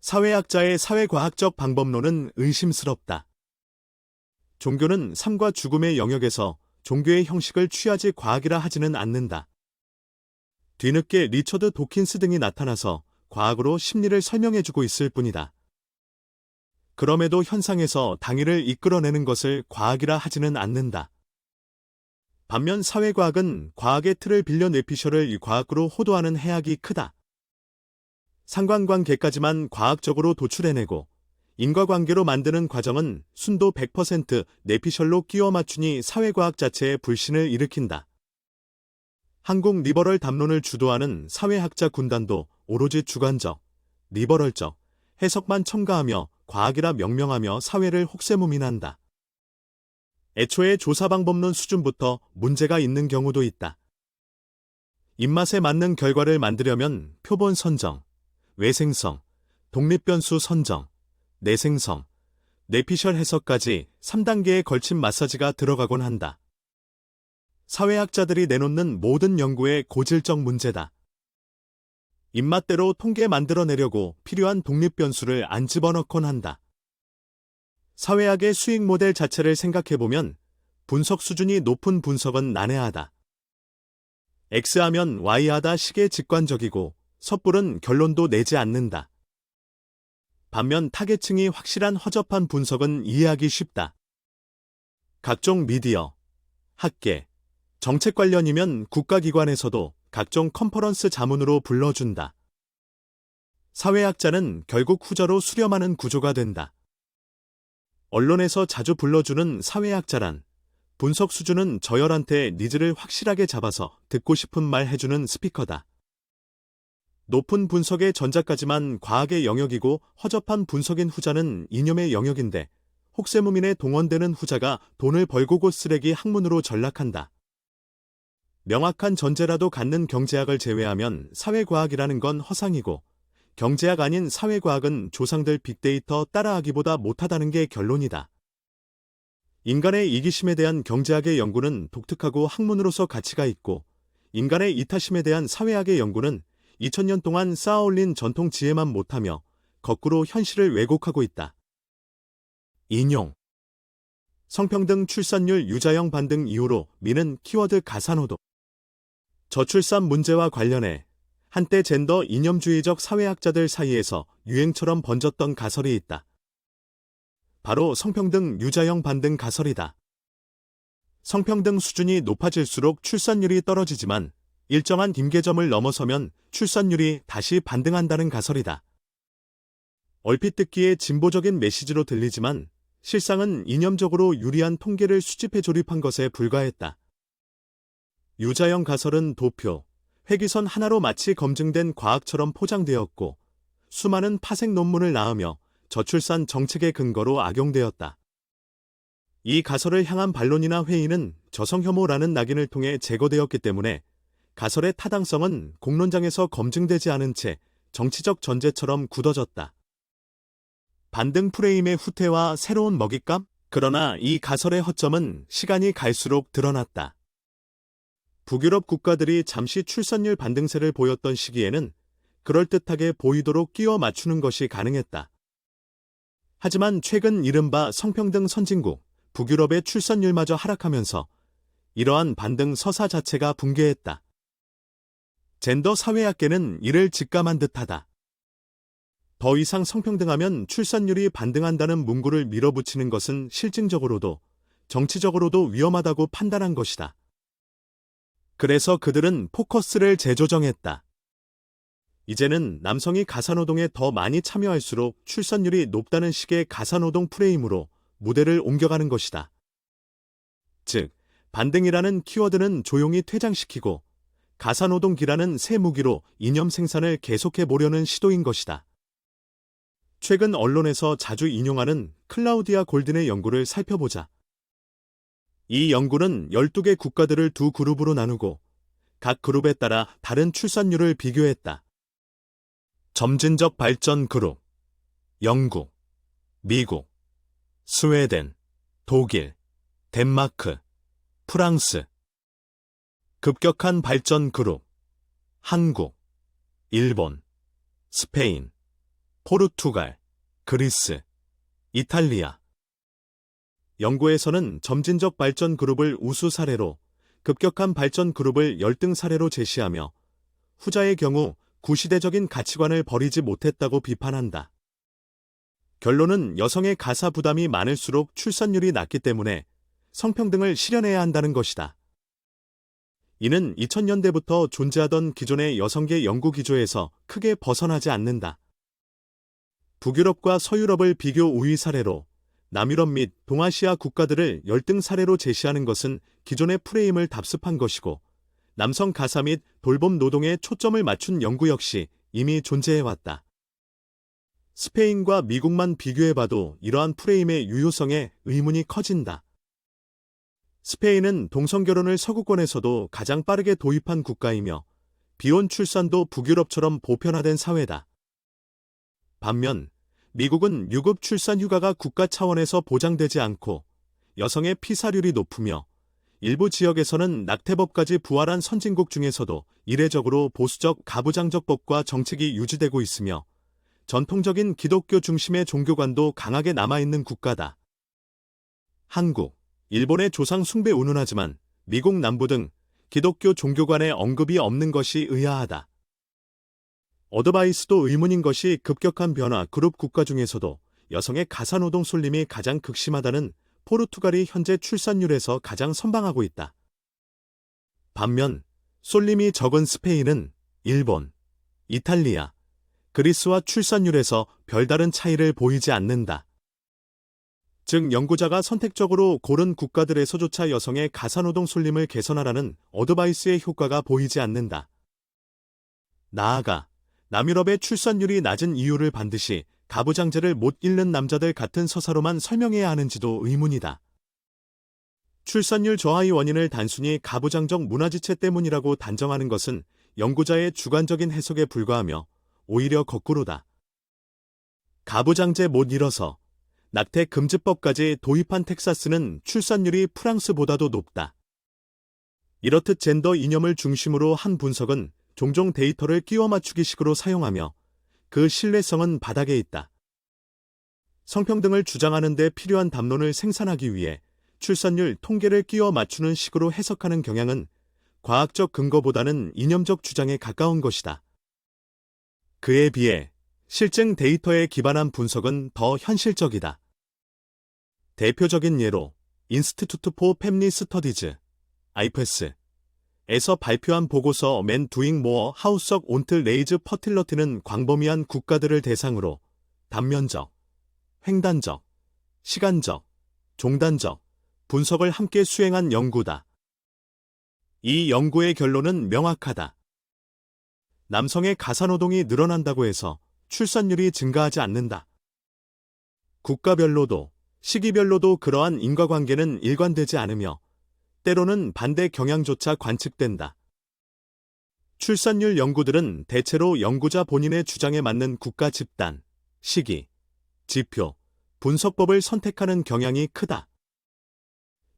사회학자의 사회과학적 방법론은 의심스럽다. 종교는 삶과 죽음의 영역에서 종교의 형식을 취하지 과학이라 하지는 않는다. 뒤늦게 리처드 도킨스 등이 나타나서 과학으로 심리를 설명해주고 있을 뿐이다. 그럼에도 현상에서 당위를 이끌어내는 것을 과학이라 하지는 않는다. 반면 사회과학은 과학의 틀을 빌려 뇌피셜을 과학으로 호도하는 해악이 크다. 상관관계까지만 과학적으로 도출해내고 인과관계로 만드는 과정은 순도 100% 뇌피셜로 끼워 맞추니 사회과학 자체의 불신을 일으킨다. 한국 리버럴 담론을 주도하는 사회학자 군단도 오로지 주관적, 리버럴적 해석만 첨가하며 과학이라 명명하며 사회를 혹세무민한다. 애초에 조사 방법론 수준부터 문제가 있는 경우도 있다. 입맛에 맞는 결과를 만들려면 표본 선정, 외생성, 독립변수 선정, 내생성, 뇌피셜 해석까지 3단계에 걸친 마사지가 들어가곤 한다. 사회학자들이 내놓는 모든 연구의 고질적 문제다. 입맛대로 통계 만들어내려고 필요한 독립변수를 안 집어넣곤 한다. 사회학의 수익 모델 자체를 생각해보면 분석 수준이 높은 분석은 난해하다. X하면 Y하다 식의 직관적이고 섣불은 결론도 내지 않는다. 반면 타겟층이 확실한 허접한 분석은 이해하기 쉽다. 각종 미디어, 학계, 정책 관련이면 국가기관에서도 각종 컨퍼런스 자문으로 불러준다. 사회학자는 결국 후저로 수렴하는 구조가 된다. 언론에서 자주 불러주는 사회학자란 분석 수준은 저열한테 니즈를 확실하게 잡아서 듣고 싶은 말 해주는 스피커다. 높은 분석의 전자까지만 과학의 영역이고 허접한 분석인 후자는 이념의 영역인데 혹세무민에 동원되는 후자가 돈을 벌고 곧 쓰레기 학문으로 전락한다. 명확한 전제라도 갖는 경제학을 제외하면 사회과학이라는 건 허상이고 경제학 아닌 사회과학은 조상들 빅데이터 따라하기보다 못하다는 게 결론이다. 인간의 이기심에 대한 경제학의 연구는 독특하고 학문으로서 가치가 있고 인간의 이타심에 대한 사회학의 연구는 2000년 동안 쌓아올린 전통 지혜만 못하며 거꾸로 현실을 왜곡하고 있다. 인용 성평등 출산율 유자형 반등 이후로 미는 키워드 가산호도 저출산 문제와 관련해 한때 젠더 이념주의적 사회학자들 사이에서 유행처럼 번졌던 가설이 있다. 바로 성평등 유자형 반등 가설이다. 성평등 수준이 높아질수록 출산율이 떨어지지만 일정한 임계점을 넘어서면 출산율이 다시 반등한다는 가설이다. 얼핏 듣기에 진보적인 메시지로 들리지만 실상은 이념적으로 유리한 통계를 수집해 조립한 것에 불과했다. 유자형 가설은 도표, 회기선 하나로 마치 검증된 과학처럼 포장되었고 수많은 파생 논문을 낳으며 저출산 정책의 근거로 악용되었다. 이 가설을 향한 반론이나 회의는 저성혐오라는 낙인을 통해 제거되었기 때문에 가설의 타당성은 공론장에서 검증되지 않은 채 정치적 전제처럼 굳어졌다. 반등 프레임의 후퇴와 새로운 먹잇감? 그러나 이 가설의 허점은 시간이 갈수록 드러났다. 북유럽 국가들이 잠시 출산율 반등세를 보였던 시기에는 그럴듯하게 보이도록 끼워 맞추는 것이 가능했다. 하지만 최근 이른바 성평등 선진국, 북유럽의 출산율마저 하락하면서 이러한 반등 서사 자체가 붕괴했다. 젠더 사회학계는 이를 직감한 듯하다. 더 이상 성평등하면 출산율이 반등한다는 문구를 밀어붙이는 것은 실증적으로도 정치적으로도 위험하다고 판단한 것이다. 그래서 그들은 포커스를 재조정했다. 이제는 남성이 가사노동에 더 많이 참여할수록 출산율이 높다는 식의 가사노동 프레임으로 무대를 옮겨가는 것이다. 즉, 반등이라는 키워드는 조용히 퇴장시키고 가사노동기라는 새 무기로 이념 생산을 계속해 보려는 시도인 것이다. 최근 언론에서 자주 인용하는 클라우디아 골든의 연구를 살펴보자. 이 연구는 12개 국가들을 두 그룹으로 나누고 각 그룹에 따라 다른 출산율을 비교했다. 점진적 발전 그룹, 영국, 미국, 스웨덴, 독일, 덴마크, 프랑스, 급격한 발전 그룹 한국, 일본, 스페인, 포르투갈, 그리스, 이탈리아. 연구에서는 점진적 발전 그룹을 우수 사례로 급격한 발전 그룹을 열등 사례로 제시하며 후자의 경우 구시대적인 가치관을 버리지 못했다고 비판한다. 결론은 여성의 가사 부담이 많을수록 출산율이 낮기 때문에 성평등을 실현해야 한다는 것이다. 이는 2000년대부터 존재하던 기존의 여성계 연구 기조에서 크게 벗어나지 않는다. 북유럽과 서유럽을 비교 우위 사례로 남유럽 및 동아시아 국가들을 열등 사례로 제시하는 것은 기존의 프레임을 답습한 것이고 남성 가사 및 돌봄 노동에 초점을 맞춘 연구 역시 이미 존재해왔다. 스페인과 미국만 비교해봐도 이러한 프레임의 유효성에 의문이 커진다. 스페인은 동성결혼을 서구권에서도 가장 빠르게 도입한 국가이며 비혼 출산도 북유럽처럼 보편화된 사회다. 반면 미국은 유급 출산 휴가가 국가 차원에서 보장되지 않고 여성의 피사률이 높으며 일부 지역에서는 낙태법까지 부활한 선진국 중에서도 이례적으로 보수적 가부장적 법과 정책이 유지되고 있으며 전통적인 기독교 중심의 종교관도 강하게 남아있는 국가다. 한국, 일본의 조상 숭배 운운하지만 미국 남부 등 기독교 종교관의 언급이 없는 것이 의아하다. 어드바이스도 의문인 것이 급격한 변화 그룹 국가 중에서도 여성의 가사노동 쏠림이 가장 극심하다는 포르투갈이 현재 출산율에서 가장 선방하고 있다. 반면 쏠림이 적은 스페인은 일본, 이탈리아, 그리스와 출산율에서 별다른 차이를 보이지 않는다. 즉 연구자가 선택적으로 고른 국가들에서조차 여성의 가사노동 쏠림을 개선하라는 어드바이스의 효과가 보이지 않는다. 나아가 남유럽의 출산율이 낮은 이유를 반드시 가부장제를 못 잃는 남자들 같은 서사로만 설명해야 하는지도 의문이다. 출산율 저하의 원인을 단순히 가부장적 문화지체 때문이라고 단정하는 것은 연구자의 주관적인 해석에 불과하며 오히려 거꾸로다. 가부장제 못 잃어서 낙태 금지법까지 도입한 텍사스는 출산율이 프랑스보다도 높다. 이렇듯 젠더 이념을 중심으로 한 분석은 종종 데이터를 끼워 맞추기 식으로 사용하며 그 신뢰성은 바닥에 있다. 성평등을 주장하는 데 필요한 담론을 생산하기 위해 출산율 통계를 끼워 맞추는 식으로 해석하는 경향은 과학적 근거보다는 이념적 주장에 가까운 것이다. 그에 비해 실증 데이터에 기반한 분석은 더 현실적이다. 대표적인 예로 인스티튜트 포 팹리 스터디즈, 아이페스, 에서 발표한 보고서 맨 두잉 모어 하우석 온트 레이즈 퍼틸러티는 광범위한 국가들을 대상으로 단면적, 횡단적, 시간적, 종단적 분석을 함께 수행한 연구다. 이 연구의 결론은 명확하다. 남성의 가사노동이 늘어난다고 해서 출산율이 증가하지 않는다. 국가별로도 시기별로도 그러한 인과관계는 일관되지 않으며 때로는 반대 경향조차 관측된다. 출산율 연구들은 대체로 연구자 본인의 주장에 맞는 국가 집단, 시기, 지표, 분석법을 선택하는 경향이 크다.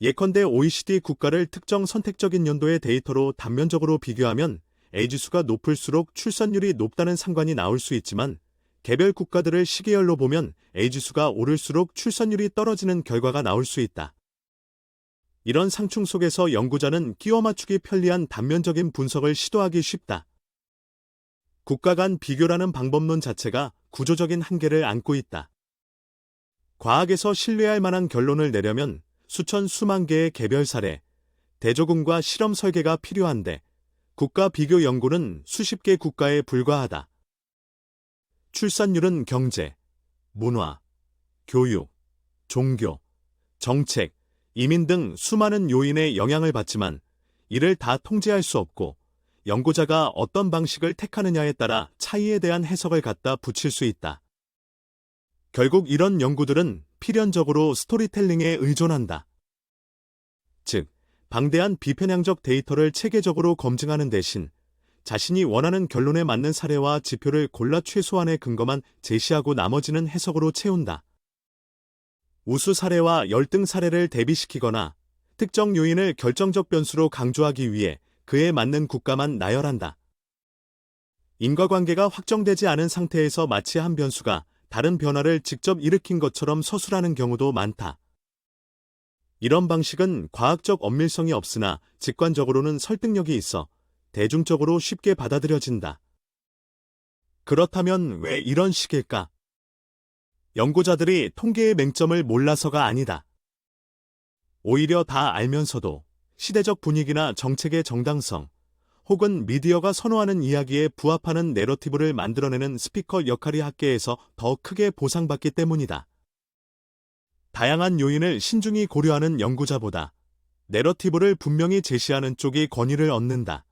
예컨대 OECD 국가를 특정 선택적인 연도의 데이터로 단면적으로 비교하면 A지수가 높을수록 출산율이 높다는 상관이 나올 수 있지만 개별 국가들을 시계열로 보면 A지수가 오를수록 출산율이 떨어지는 결과가 나올 수 있다. 이런 상충 속에서 연구자는 끼워 맞추기 편리한 단면적인 분석을 시도하기 쉽다. 국가 간 비교라는 방법론 자체가 구조적인 한계를 안고 있다. 과학에서 신뢰할 만한 결론을 내려면 수천 수만 개의 개별 사례, 대조군과 실험 설계가 필요한데 국가 비교 연구는 수십 개 국가에 불과하다. 출산율은 경제, 문화, 교육, 종교, 정책, 이민 등 수많은 요인의 영향을 받지만 이를 다 통제할 수 없고 연구자가 어떤 방식을 택하느냐에 따라 차이에 대한 해석을 갖다 붙일 수 있다. 결국 이런 연구들은 필연적으로 스토리텔링에 의존한다. 즉, 방대한 비편향적 데이터를 체계적으로 검증하는 대신 자신이 원하는 결론에 맞는 사례와 지표를 골라 최소한의 근거만 제시하고 나머지는 해석으로 채운다. 우수 사례와 열등 사례를 대비시키거나 특정 요인을 결정적 변수로 강조하기 위해 그에 맞는 국가만 나열한다. 인과관계가 확정되지 않은 상태에서 마치 한 변수가 다른 변화를 직접 일으킨 것처럼 서술하는 경우도 많다. 이런 방식은 과학적 엄밀성이 없으나 직관적으로는 설득력이 있어 대중적으로 쉽게 받아들여진다. 그렇다면 왜 이런 식일까? 연구자들이 통계의 맹점을 몰라서가 아니다. 오히려 다 알면서도 시대적 분위기나 정책의 정당성, 혹은 미디어가 선호하는 이야기에 부합하는 내러티브를 만들어내는 스피커 역할이 학계에서 더 크게 보상받기 때문이다. 다양한 요인을 신중히 고려하는 연구자보다 내러티브를 분명히 제시하는 쪽이 권위를 얻는다.